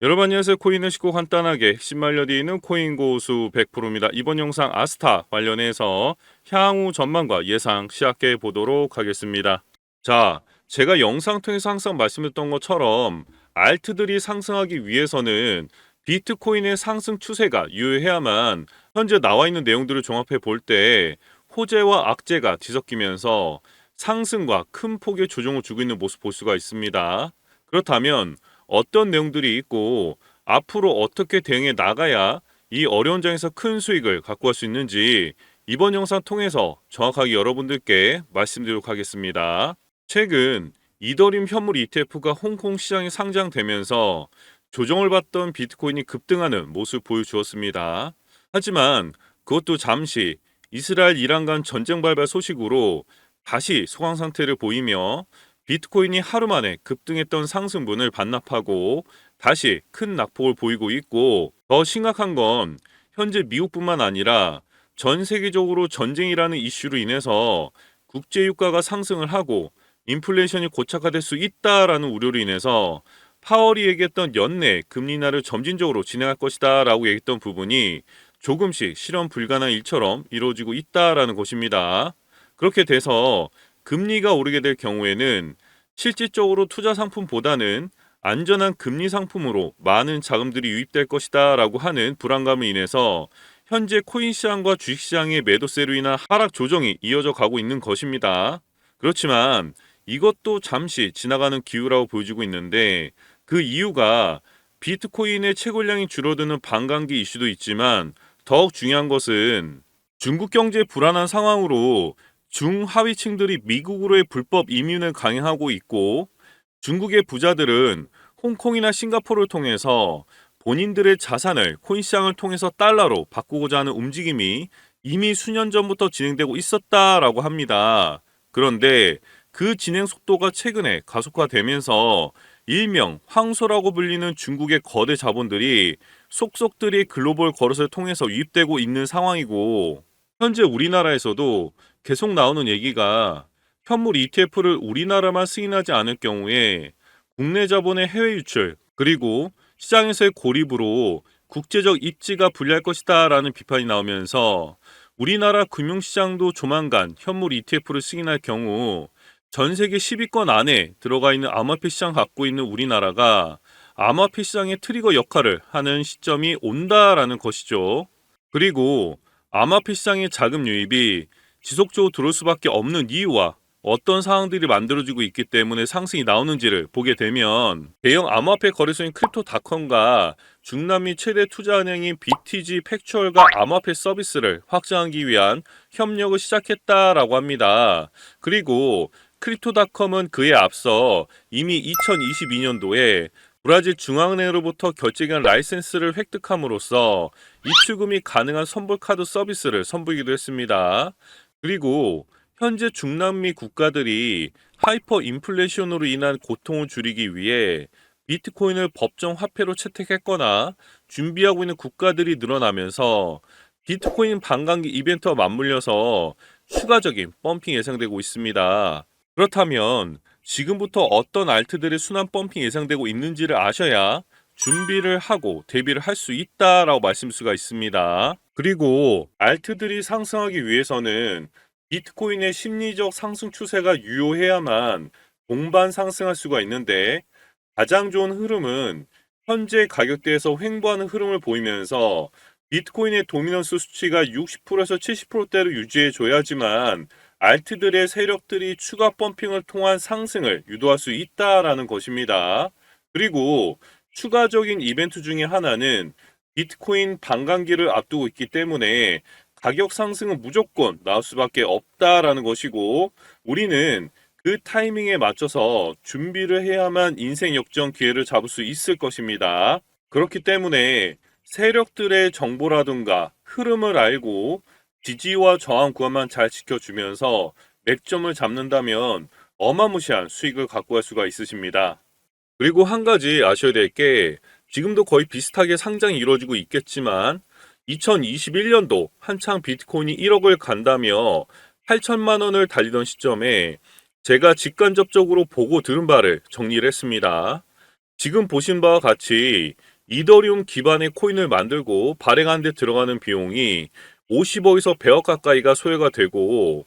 여러분 안녕하세요. 코인을 쉽고 간단하게 신말려드리는 코인 고수 100%입니다. 이번 영상 아스타 관련해서 향후 전망과 예상 시작해 보도록 하겠습니다. 자, 제가 영상 통해서 항상 말씀드렸던 것처럼 알트들이 상승하기 위해서는 비트코인의 상승 추세가 유효해야만 현재 나와 있는 내용들을 종합해 볼 때 호재와 악재가 뒤섞이면서 상승과 큰 폭의 조정을 주고 있는 모습 볼 수가 있습니다. 그렇다면 어떤 내용들이 있고 앞으로 어떻게 대응해 나가야 이 어려운 장에서 큰 수익을 갖고 갈 수 있는지 이번 영상 통해서 정확하게 여러분들께 말씀드리도록 하겠습니다. 최근 이더리움 현물 ETF가 홍콩 시장에 상장되면서 조정을 받던 비트코인이 급등하는 모습 보여주었습니다. 하지만 그것도 잠시 이스라엘 이란 간 전쟁 발발 소식으로 다시 소강 상태를 보이며 비트코인이 하루 만에 급등했던 상승분을 반납하고 다시 큰 낙폭을 보이고 있고 더 심각한 건 현재 미국뿐만 아니라 전 세계적으로 전쟁이라는 이슈로 인해서 국제 유가가 상승을 하고 인플레이션이 고착화될 수 있다라는 우려로 인해서 파월이 얘기했던 연내 금리 인하를 점진적으로 진행할 것이다 라고 얘기했던 부분이 조금씩 실현 불가능한 일처럼 이루어지고 있다라는 것입니다. 그렇게 돼서 금리가 오르게 될 경우에는 실질적으로 투자 상품보다는 안전한 금리 상품으로 많은 자금들이 유입될 것이다 라고 하는 불안감을 인해서 현재 코인 시장과 주식 시장의 매도세로 인한 하락 조정이 이어져 가고 있는 것입니다. 그렇지만 이것도 잠시 지나가는 기후라고 보여지고 있는데 그 이유가 비트코인의 채굴량이 줄어드는 반감기 이슈도 있지만 더욱 중요한 것은 중국 경제 불안한 상황으로 중하위층들이 미국으로의 불법 이민을 강행하고 있고 중국의 부자들은 홍콩이나 싱가포르를 통해서 본인들의 자산을 코인 시장을 통해서 달러로 바꾸고자 하는 움직임이 이미 수년 전부터 진행되고 있었다라고 합니다. 그런데 그 진행 속도가 최근에 가속화되면서 일명 황소라고 불리는 중국의 거대 자본들이 속속들이 글로벌 거래소를 통해서 유입되고 있는 상황이고 현재 우리나라에서도 계속 나오는 얘기가 현물 ETF를 우리나라만 승인하지 않을 경우에 국내 자본의 해외 유출 그리고 시장에서의 고립으로 국제적 입지가 불리할 것이다 라는 비판이 나오면서 우리나라 금융시장도 조만간 현물 ETF를 승인할 경우 전 세계 10위권 안에 들어가 있는 암호화폐 시장 갖고 있는 우리나라가 암호화폐 시장의 트리거 역할을 하는 시점이 온다라는 것이죠. 그리고 암호화폐 시장의 자금 유입이 지속적으로 들어올 수밖에 없는 이유와 어떤 상황들이 만들어지고 있기 때문에 상승이 나오는지를 보게 되면 대형 암호화폐 거래소인 크립토닷컴과 중남미 최대 투자은행인 BTG 팩추얼과 암호화폐 서비스를 확장하기 위한 협력을 시작했다라고 합니다. 그리고 크립토닷컴은 그에 앞서 이미 2022년도에 브라질 중앙은행으로부터 결제기한 라이센스를 획득함으로써 입출금이 가능한 선불카드 서비스를 선보이기도 했습니다. 그리고 현재 중남미 국가들이 하이퍼 인플레이션으로 인한 고통을 줄이기 위해 비트코인을 법정 화폐로 채택했거나 준비하고 있는 국가들이 늘어나면서 비트코인 반감기 이벤트와 맞물려서 추가적인 펌핑 예상되고 있습니다. 그렇다면 지금부터 어떤 알트들의 순환 펌핑 예상되고 있는지를 아셔야 준비를 하고 대비를 할 수 있다라고 말씀할 수가 있습니다. 그리고 알트들이 상승하기 위해서는 비트코인의 심리적 상승 추세가 유효해야만 동반 상승할 수가 있는데 가장 좋은 흐름은 현재 가격대에서 횡보하는 흐름을 보이면서 비트코인의 도미넌스 수치가 60%에서 70%대로 유지해 줘야지만 알트들의 세력들이 추가 펌핑을 통한 상승을 유도할 수 있다라는 것입니다. 그리고 추가적인 이벤트 중에 하나는 비트코인 반감기를 앞두고 있기 때문에 가격 상승은 무조건 나올 수밖에 없다라는 것이고 우리는 그 타이밍에 맞춰서 준비를 해야만 인생 역전 기회를 잡을 수 있을 것입니다. 그렇기 때문에 세력들의 정보라든가 흐름을 알고 지지와 저항 구간만 잘 지켜주면서 맥점을 잡는다면 어마무시한 수익을 갖고 갈 수가 있으십니다. 그리고 한 가지 아셔야 될 게 지금도 거의 비슷하게 상장이 이루어지고 있겠지만 2021년도 한창 비트코인이 1억을 간다며 8천만 원을 달리던 시점에 제가 직간접적으로 보고 들은 바를 정리를 했습니다. 지금 보신 바와 같이 이더리움 기반의 코인을 만들고 발행하는 데 들어가는 비용이 50억에서 100억 가까이가 소요가 되고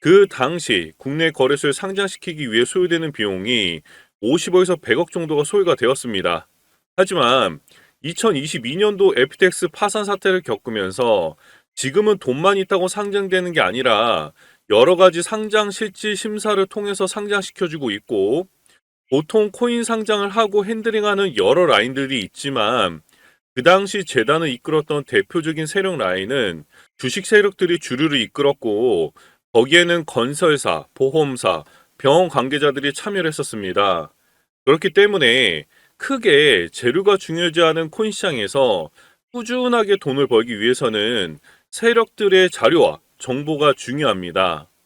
그 당시 국내 거래소에 상장시키기 위해 소요되는 비용이 50억에서 100억 정도가 소요가 되었습니다. 하지만 2022년도 FTX 파산 사태를 겪으면서 지금은 돈만 있다고 상장되는 게 아니라 여러 가지 상장 실질 심사를 통해서 상장시켜주고 있고 보통 코인 상장을 하고 핸들링하는 여러 라인들이 있지만 그 당시 재단을 이끌었던 대표적인 세력 라인은 주식 세력들이 주류를 이끌었고 거기에는 건설사, 보험사, 병원 관계자들이 참여를 했었습니다. 그렇기 때문에 크게 재료가 중요하지 않은 코인 시장에서 꾸준하게 돈을 벌기 위해서는 세력들의 자료와 정보가 중요합니다.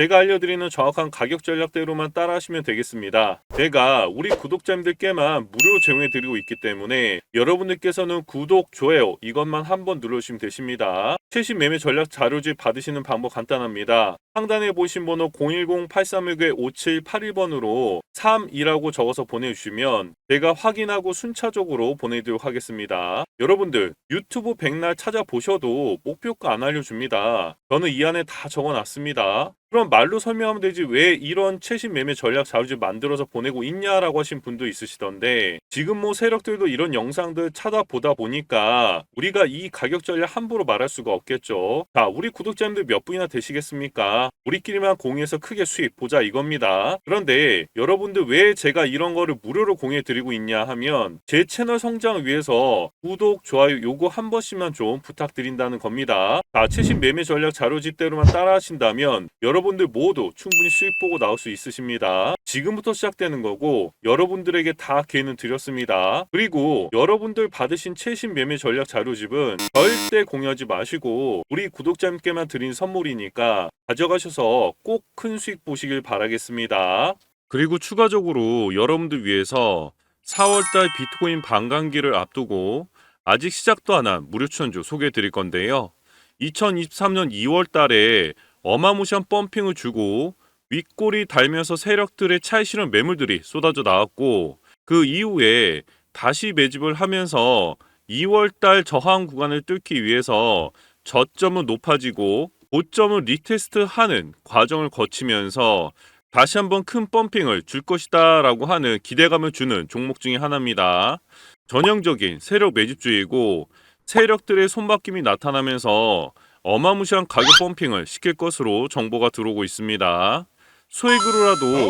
제가 알려드리는 정확한 가격 전략대로만 따라 하시면 되겠습니다. 제가 우리 구독자님들께만 무료로 제공해드리고 있기 때문에 여러분들께서는 구독, 좋아요 이것만 한번 눌러주시면 되십니다. 최신 매매 전략 자료집 받으시는 방법 간단합니다. 상단에 보신 번호 010-8361-5781번으로 32라고 적어서 보내주시면 제가 확인하고 순차적으로 보내드리도록 하겠습니다. 여러분들 유튜브 백날 찾아보셔도 목표가 안 알려줍니다. 저는 이 안에 다 적어놨습니다. 그럼 말로 설명하면 되지 왜 이런 최신 매매 전략 자료집 만들어서 보내고 있냐라고 하신 분도 있으시던데 지금 뭐 세력들도 이런 영상들 찾아보다 보니까 우리가 이 가격 전략 함부로 말할 수가 없겠죠. 자, 우리 구독자님들 몇 분이나 되시겠습니까? 우리끼리만 공유해서 크게 수익 보자 이겁니다. 그런데 여러분들 왜 제가 이런 거를 무료로 공유해 드리고 있냐 하면 제 채널 성장을 위해서 구독, 좋아요 요거 한 번씩만 좀 부탁드린다는 겁니다. 자, 최신 매매 전략 자료집대로만 따라 하신다면 여러분들 모두 충분히 수익 보고 나올 수 있으십니다. 지금부터 시작되는 거고 여러분들에게 다 기회는 드렸습니다. 그리고 여러분들 받으신 최신 매매 전략 자료집은 절대 공유하지 마시고 우리 구독자님께만 드린 선물이니까 가져가셔서 꼭 큰 수익 보시길 바라겠습니다. 그리고 추가적으로 여러분들 위해서 4월달 비트코인 반감기를 앞두고 아직 시작도 안 한 무료 추천주 소개해 드릴 건데요. 2023년 2월 달에 어마무시한 펌핑을 주고 윗골이 달면서 세력들의 차이 실은 매물들이 쏟아져 나왔고 그 이후에 다시 매집을 하면서 2월 달 저항 구간을 뚫기 위해서 저점은 높아지고 고점을 리테스트 하는 과정을 거치면서 다시 한번 큰 펌핑을 줄 것이다 라고 하는 기대감을 주는 종목 중의 하나입니다. 전형적인 세력 매집주의고 세력들의 손바뀜이 나타나면서 어마무시한 가격 펌핑을 시킬 것으로 정보가 들어오고 있습니다.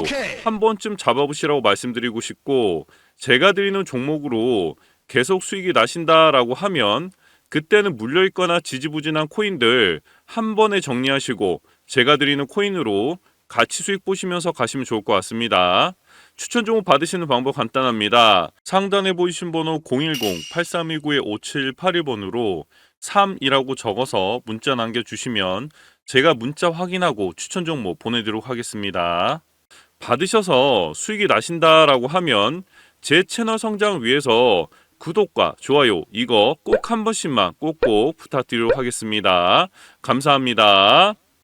오케이. 한 번쯤 잡아보시라고 말씀드리고 싶고 제가 드리는 종목으로 계속 수익이 나신다라고 하면 그때는 물려있거나 지지부진한 코인들 한 번에 정리하시고 제가 드리는 코인으로 같이 수익 보시면서 가시면 좋을 것 같습니다. 추천 종목 받으시는 방법 간단합니다. 상단에 보이신 번호 010-8319-5781번으로 3이라고 적어서 문자 남겨주시면 제가 문자 확인하고 추천 종목 보내드리도록 하겠습니다. 받으셔서 수익이 나신다라고 하면 제 채널 성장을 위해서 구독과 좋아요 이거 꼭 한 번씩만 꼭꼭 부탁드리도록 하겠습니다. 감사합니다.